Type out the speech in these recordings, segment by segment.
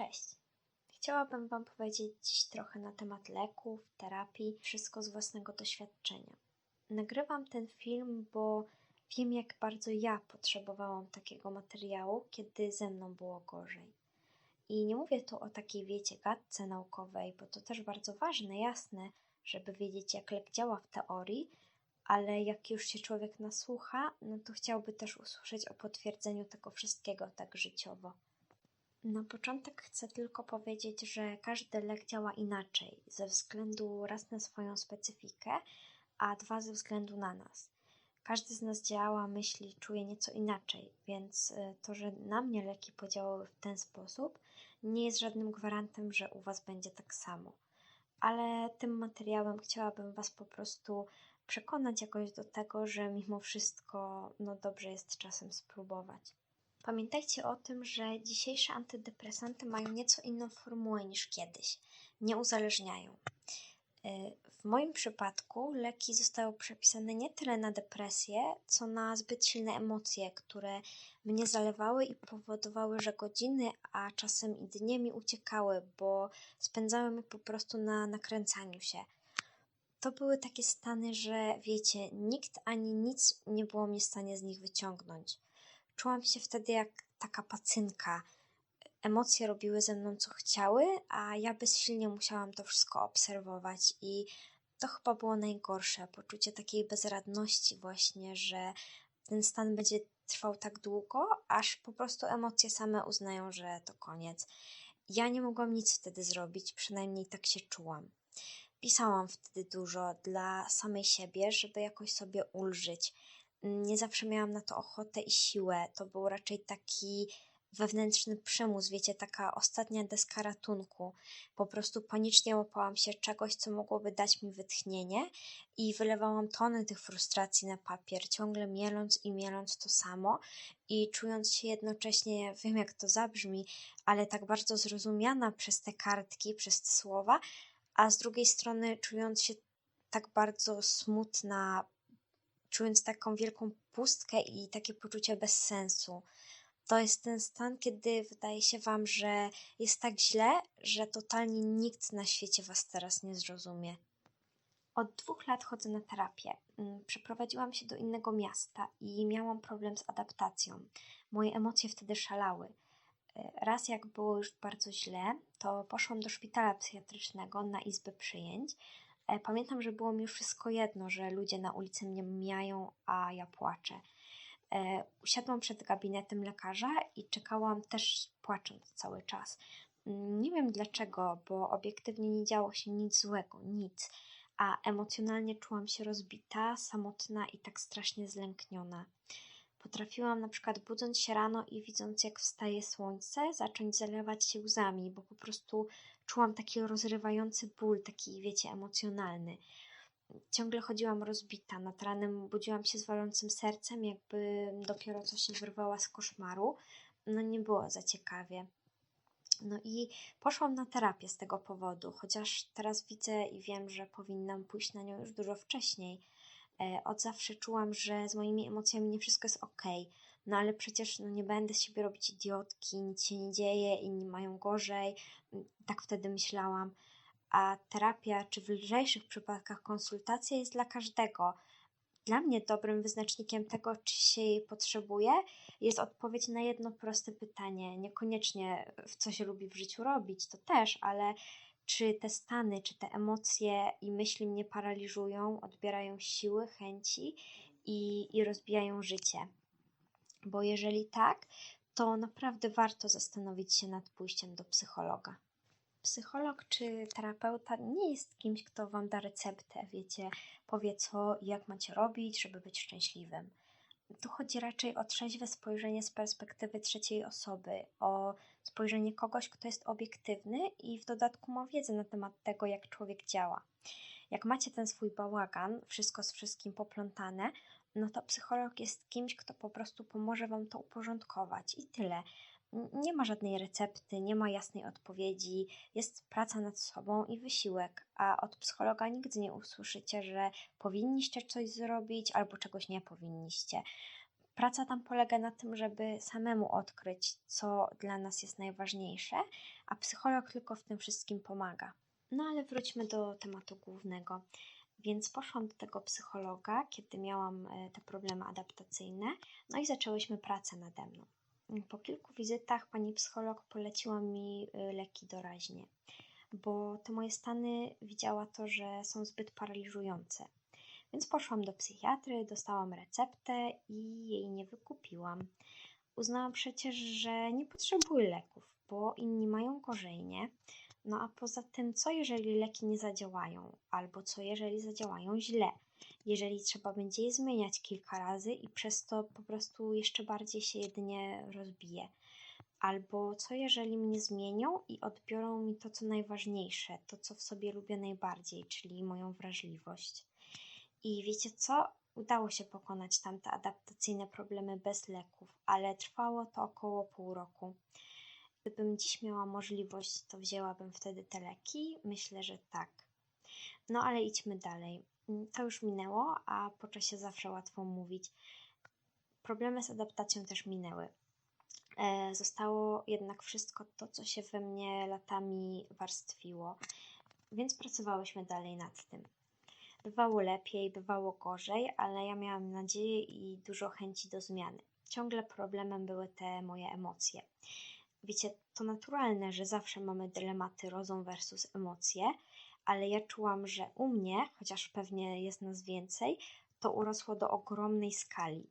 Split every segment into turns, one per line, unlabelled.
Cześć! Chciałabym Wam powiedzieć dziś trochę na temat leków, terapii, wszystko z własnego doświadczenia. Nagrywam ten film, bo wiem, jak bardzo ja potrzebowałam takiego materiału, kiedy ze mną było gorzej. I nie mówię tu o takiej, wiecie, gadce naukowej, bo to też bardzo ważne, jasne, żeby wiedzieć, jak lek działa w teorii, ale jak już się człowiek nasłucha, no to chciałby też usłyszeć o potwierdzeniu tego wszystkiego tak życiowo. Na początek chcę tylko powiedzieć, że każdy lek działa inaczej, ze względu raz na swoją specyfikę, a dwa ze względu na nas. Każdy z nas działa, myśli, czuje nieco inaczej, więc y, to, że na mnie leki podziałały w ten sposób, nie jest żadnym gwarantem, że u Was będzie tak samo. Ale tym materiałem chciałabym Was po prostu przekonać jakoś do tego, że mimo wszystko no dobrze jest czasem spróbować. Pamiętajcie o tym, że dzisiejsze antydepresanty mają nieco inną formułę niż kiedyś. Nie uzależniają. Y, w moim przypadku leki zostały przepisane nie tyle na depresję, co na zbyt silne emocje, które mnie zalewały i powodowały, że godziny, a czasem i dnie mi uciekały, bo spędzałem je po prostu na nakręcaniu się. To były takie stany, że wiecie, nikt ani nic nie było mnie w stanie z nich wyciągnąć. Czułam się wtedy jak taka pacynka. Emocje robiły ze mną co chciały, a ja bezsilnie musiałam to wszystko obserwować i to chyba było najgorsze. Poczucie takiej bezradności, właśnie, że ten stan będzie trwał tak długo, aż po prostu emocje same uznają, że to koniec. Ja nie mogłam nic wtedy zrobić, przynajmniej tak się czułam. Pisałam wtedy dużo dla samej siebie, żeby jakoś sobie ulżyć nie zawsze miałam na to ochotę i siłę. To był raczej taki wewnętrzny przymus, wiecie, taka ostatnia deska ratunku. Po prostu panicznie łapałam się czegoś, co mogłoby dać mi wytchnienie i wylewałam tony tych frustracji na papier, ciągle mieląc i mieląc to samo i czując się jednocześnie, wiem jak to zabrzmi, ale tak bardzo zrozumiana przez te kartki, przez te słowa, a z drugiej strony czując się tak bardzo smutna, czując taką wielką pustkę i takie poczucie bezsensu. To jest ten stan, kiedy wydaje się Wam, że jest tak źle, że totalnie nikt na świecie Was teraz nie zrozumie. Od dwóch lat chodzę na terapię. Mm, przeprowadziłam się do innego miasta i miałam problem z adaptacją. Moje emocje wtedy szalały. E, raz, jak było już bardzo źle, to poszłam do szpitala psychiatrycznego na izbę przyjęć, pamiętam, że było mi wszystko jedno, że ludzie na ulicy mnie mijają, a ja płaczę. E, usiadłam przed gabinetem lekarza i czekałam też płacząc cały czas. Nie wiem dlaczego, bo obiektywnie nie działo się nic złego, nic, a emocjonalnie czułam się rozbita, samotna i tak strasznie zlękniona. Potrafiłam na przykład budząc się rano i widząc jak wstaje słońce, zacząć zalewać się łzami, bo po prostu czułam taki rozrywający ból, taki wiecie, emocjonalny. Ciągle chodziłam rozbita, nad ranem budziłam się z walącym sercem, jakby dopiero co się wyrwała z koszmaru. No nie było za ciekawie. No i poszłam na terapię z tego powodu, chociaż teraz widzę i wiem, że powinnam pójść na nią już dużo wcześniej od zawsze czułam, że z moimi emocjami nie wszystko jest ok. No ale przecież no, nie będę z siebie robić idiotki, nic się nie dzieje, inni mają gorzej. Mm, tak wtedy myślałam. A terapia, czy w lżejszych przypadkach konsultacja jest dla każdego. Dla mnie dobrym wyznacznikiem tego, czy się jej potrzebuje, jest odpowiedź na jedno proste pytanie. Niekoniecznie w co się lubi w życiu robić, to też, ale czy te stany, czy te emocje i myśli mnie paraliżują, odbierają siły, chęci i, i rozbijają życie. Bo jeżeli tak, to naprawdę warto zastanowić się nad pójściem do psychologa. Psycholog czy terapeuta nie jest kimś, kto wam da receptę, wiecie, powie co i jak macie robić, żeby być szczęśliwym. Tu chodzi raczej o trzeźwe spojrzenie z perspektywy trzeciej osoby, o spojrzenie kogoś, kto jest obiektywny i w dodatku ma wiedzę na temat tego, jak człowiek działa. Jak macie ten swój bałagan, wszystko z wszystkim poplątane, no to psycholog jest kimś, kto po prostu pomoże wam to uporządkować i tyle. Nie ma żadnej recepty, nie ma jasnej odpowiedzi, jest praca nad sobą i wysiłek, a od psychologa nigdy nie usłyszycie, że powinniście coś zrobić albo czegoś nie powinniście. Praca tam polega na tym, żeby samemu odkryć, co dla nas jest najważniejsze, a psycholog tylko w tym wszystkim pomaga. No ale wróćmy do tematu głównego. Więc poszłam do tego psychologa, kiedy miałam e, te problemy adaptacyjne, no i zaczęłyśmy pracę nade mną. Po kilku wizytach pani psycholog poleciła mi e, leki doraźnie, bo te moje stany widziała to, że są zbyt paraliżujące. Więc poszłam do psychiatry, dostałam receptę i jej nie wykupiłam. Uznałam przecież, że nie potrzebuję leków, bo inni mają gorzej, nie? No a poza tym, co jeżeli leki nie zadziałają, albo co jeżeli zadziałają źle? Jeżeli trzeba będzie je zmieniać kilka razy i przez to po prostu jeszcze bardziej się jedynie rozbije. Albo co jeżeli mnie zmienią i odbiorą mi to, co najważniejsze, to, co w sobie lubię najbardziej, czyli moją wrażliwość. I wiecie co? Udało się pokonać tamte adaptacyjne problemy bez leków, ale trwało to około pół roku. Gdybym dziś miała możliwość, to wzięłabym wtedy te leki? Myślę, że tak. No ale idźmy dalej. Mm, to już minęło, a po czasie zawsze łatwo mówić. Problemy z adaptacją też minęły. E, zostało jednak wszystko to, co się we mnie latami warstwiło, więc pracowałyśmy dalej nad tym. Bywało lepiej, bywało gorzej, ale ja miałam nadzieję i dużo chęci do zmiany. Ciągle problemem były te moje emocje. Wiecie, to naturalne, że zawsze mamy dylematy rozum versus emocje, ale ja czułam, że u mnie, chociaż pewnie jest nas więcej, to urosło do ogromnej skali.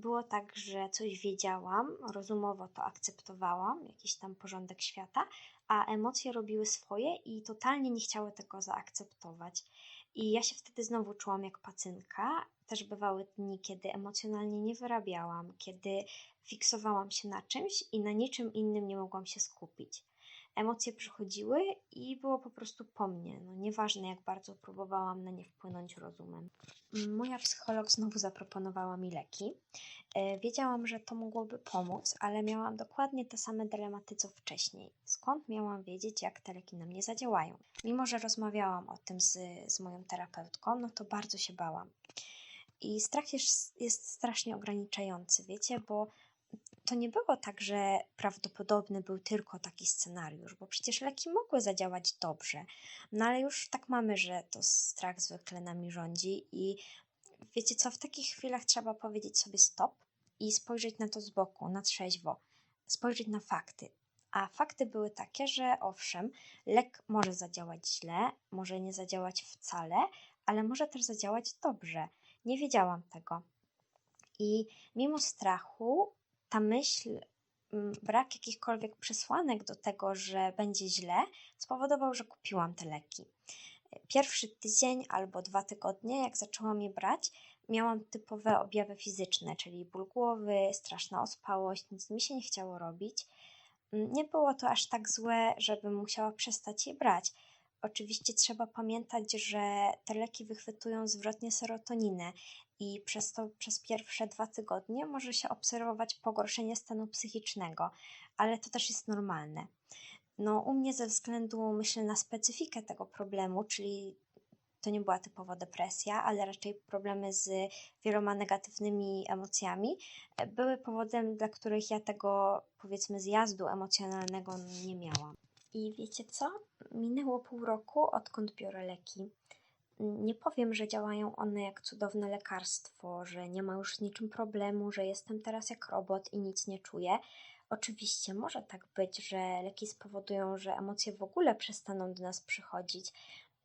Było tak, że coś wiedziałam, rozumowo to akceptowałam, jakiś tam porządek świata, a emocje robiły swoje i totalnie nie chciały tego zaakceptować. I ja się wtedy znowu czułam jak pacynka. Też bywały dni, kiedy emocjonalnie nie wyrabiałam, kiedy fiksowałam się na czymś i na niczym innym nie mogłam się skupić. Emocje przychodziły i było po prostu po mnie. No, nieważne, jak bardzo próbowałam na nie wpłynąć rozumem. Moja psycholog znowu zaproponowała mi leki. E, wiedziałam, że to mogłoby pomóc, ale miałam dokładnie te same dylematy co wcześniej. Skąd miałam wiedzieć, jak te leki na mnie zadziałają? Mimo, że rozmawiałam o tym z, z moją terapeutką, no to bardzo się bałam. I strach jest, jest strasznie ograniczający, wiecie, bo to nie było tak, że prawdopodobny był tylko taki scenariusz, bo przecież leki mogły zadziałać dobrze. No ale już tak mamy, że to strach zwykle nami rządzi i wiecie co, w takich chwilach trzeba powiedzieć sobie stop i spojrzeć na to z boku, na trzeźwo, spojrzeć na fakty. A fakty były takie, że owszem, lek może zadziałać źle, może nie zadziałać wcale, ale może też zadziałać dobrze. Nie wiedziałam tego. I mimo strachu ta myśl, mm, brak jakichkolwiek przesłanek do tego, że będzie źle, spowodował, że kupiłam te leki. Pierwszy tydzień albo dwa tygodnie, jak zaczęłam je brać, miałam typowe objawy fizyczne, czyli ból głowy, straszna ospałość, nic mi się nie chciało robić. Nie było to aż tak złe, żebym musiała przestać je brać. Oczywiście trzeba pamiętać, że te leki wychwytują zwrotnie serotoninę i przez to przez pierwsze dwa tygodnie może się obserwować pogorszenie stanu psychicznego, ale to też jest normalne. No, u mnie ze względu, myślę, na specyfikę tego problemu, czyli to nie była typowa depresja, ale raczej problemy z wieloma negatywnymi emocjami, były powodem, dla których ja tego, powiedzmy, zjazdu emocjonalnego nie miałam. I wiecie co? Minęło pół roku, odkąd biorę leki. Nie powiem, że działają one jak cudowne lekarstwo, że nie ma już z niczym problemu, że jestem teraz jak robot i nic nie czuję. Oczywiście może tak być, że leki spowodują, że emocje w ogóle przestaną do nas przychodzić.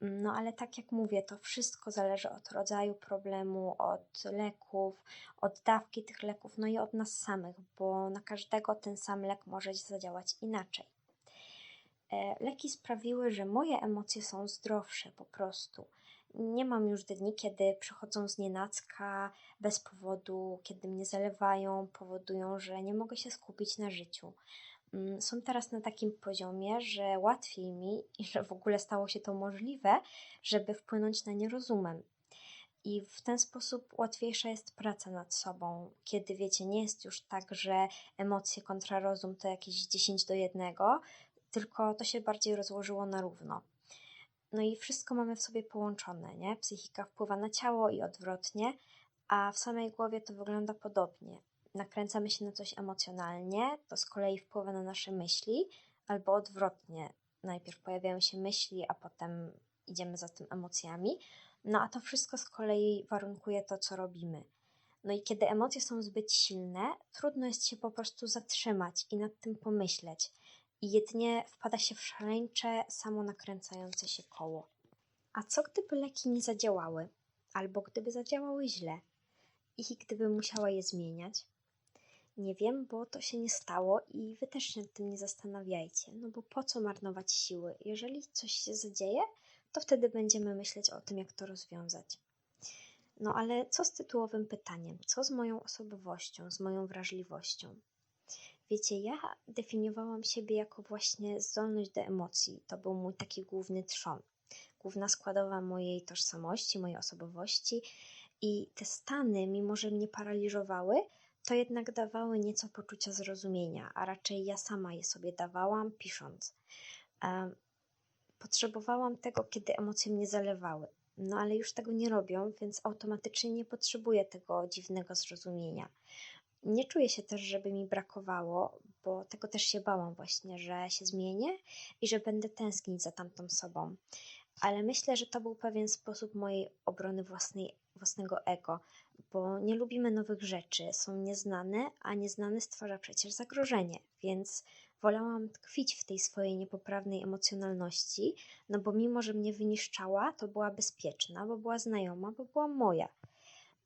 No ale tak jak mówię, to wszystko zależy od rodzaju problemu, od leków, od dawki tych leków, no i od nas samych, bo na każdego ten sam lek może zadziałać inaczej. E, leki sprawiły, że moje emocje są zdrowsze po prostu. Nie mam już dni, kiedy przychodzą z nienacka, bez powodu, kiedy mnie zalewają, powodują, że nie mogę się skupić na życiu. Mm, są teraz na takim poziomie, że łatwiej mi i że w ogóle stało się to możliwe, żeby wpłynąć na nie rozumem. I w ten sposób łatwiejsza jest praca nad sobą, kiedy wiecie, nie jest już tak, że emocje kontra rozum to jakieś 10 do 1, tylko to się bardziej rozłożyło na równo. No i wszystko mamy w sobie połączone, nie? Psychika wpływa na ciało i odwrotnie, a w samej głowie to wygląda podobnie. nakręcamy się na coś emocjonalnie, to z kolei wpływa na nasze myśli, albo odwrotnie. Najpierw pojawiają się myśli, a potem idziemy za tym emocjami. No a to wszystko z kolei warunkuje to, co robimy. No i kiedy emocje są zbyt silne, trudno jest się po prostu zatrzymać i nad tym pomyśleć. I jedynie wpada się w szaleńcze, samonakręcające się koło. A co gdyby leki nie zadziałały? Albo gdyby zadziałały źle? I gdyby musiała je zmieniać? Nie wiem, bo to się nie stało i wy też się nad tym nie zastanawiajcie. No bo po co marnować siły? Jeżeli coś się zadzieje, to wtedy będziemy myśleć o tym, jak to rozwiązać. No ale co z tytułowym pytaniem? Co z moją osobowością, z moją wrażliwością? Wiecie, ja definiowałam siebie jako właśnie zdolność do emocji. To był mój taki główny trzon, główna składowa mojej tożsamości, mojej osobowości. I te stany, mimo że mnie paraliżowały, to jednak dawały nieco poczucia zrozumienia, a raczej ja sama je sobie dawałam, pisząc. Potrzebowałam tego, kiedy emocje mnie zalewały. No ale już tego nie robią, więc automatycznie nie potrzebuję tego dziwnego zrozumienia. Nie czuję się też, żeby mi brakowało, bo tego też się bałam właśnie, że się zmienię i że będę tęsknić za tamtą sobą. Ale myślę, że to był pewien sposób mojej obrony własnej, własnego ego, bo nie lubimy nowych rzeczy, są nieznane, a nieznane stwarza przecież zagrożenie, więc wolałam tkwić w tej swojej niepoprawnej emocjonalności, no bo mimo, że mnie wyniszczała, to była bezpieczna, bo była znajoma, bo była moja.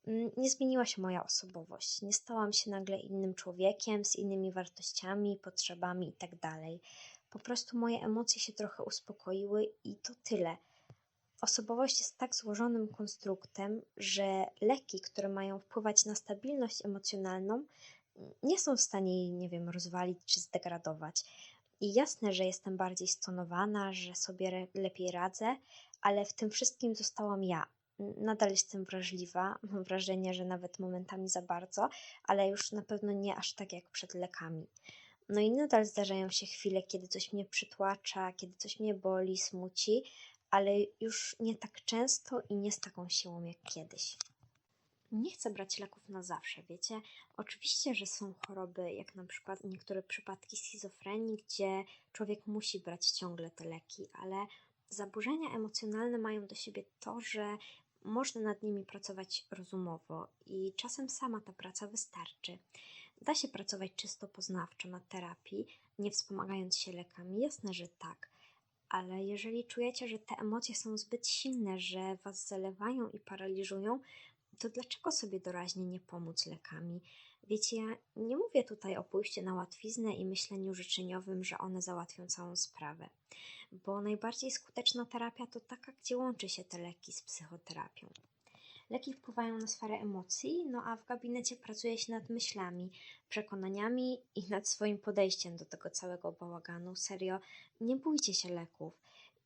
Mm, nie zmieniła się moja osobowość, nie stałam się nagle innym człowiekiem, z innymi wartościami, potrzebami itd. Tak po prostu moje emocje się trochę uspokoiły i to tyle. Osobowość jest tak złożonym konstruktem, że leki, które mają wpływać na stabilność emocjonalną, nie są w stanie jej, nie wiem, rozwalić czy zdegradować. I jasne, że jestem bardziej stonowana, że sobie lepiej radzę, ale w tym wszystkim zostałam ja. Nadal jestem wrażliwa, mam wrażenie, że nawet momentami za bardzo, ale już na pewno nie aż tak jak przed lekami. No i nadal zdarzają się chwile, kiedy coś mnie przytłacza, kiedy coś mnie boli, smuci, ale już nie tak często i nie z taką siłą jak kiedyś nie chcę brać leków na zawsze, wiecie? Oczywiście, że są choroby, jak na przykład niektóre przypadki schizofrenii, gdzie człowiek musi brać ciągle te leki, ale zaburzenia emocjonalne mają do siebie to, że można nad nimi pracować rozumowo i czasem sama ta praca wystarczy. Da się pracować czysto poznawczo na terapii, nie wspomagając się lekami, jasne, że tak. Ale jeżeli czujecie, że te emocje są zbyt silne, że was zalewają i paraliżują, to dlaczego sobie doraźnie nie pomóc lekami? Wiecie, ja nie mówię tutaj o pójściu na łatwiznę i myśleniu życzeniowym, że one załatwią całą sprawę, bo najbardziej skuteczna terapia to taka, gdzie łączy się te leki z psychoterapią. Leki wpływają na sferę emocji, no a w gabinecie pracuje się nad myślami, przekonaniami i nad swoim podejściem do tego całego bałaganu. Serio, nie bójcie się leków.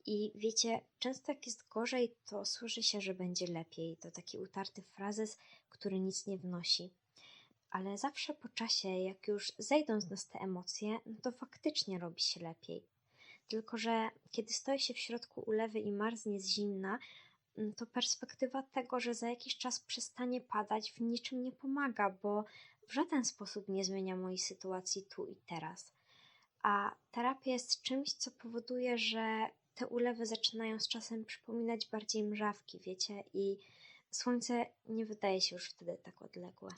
I wiecie, często jak jest gorzej, to słyszy się, że będzie lepiej. To taki utarty frazes, który nic nie wnosi. Ale zawsze po czasie, jak już zejdą z nas te emocje, no to faktycznie robi się lepiej. Tylko, że kiedy stoi się w środku ulewy i marznie z zimna, mm, to perspektywa tego, że za jakiś czas przestanie padać, w niczym nie pomaga, bo w żaden sposób nie zmienia mojej sytuacji tu i teraz. A terapia jest czymś, co powoduje, że te ulewy zaczynają z czasem przypominać bardziej mrzawki, wiecie, i słońce nie wydaje się już wtedy tak odległe.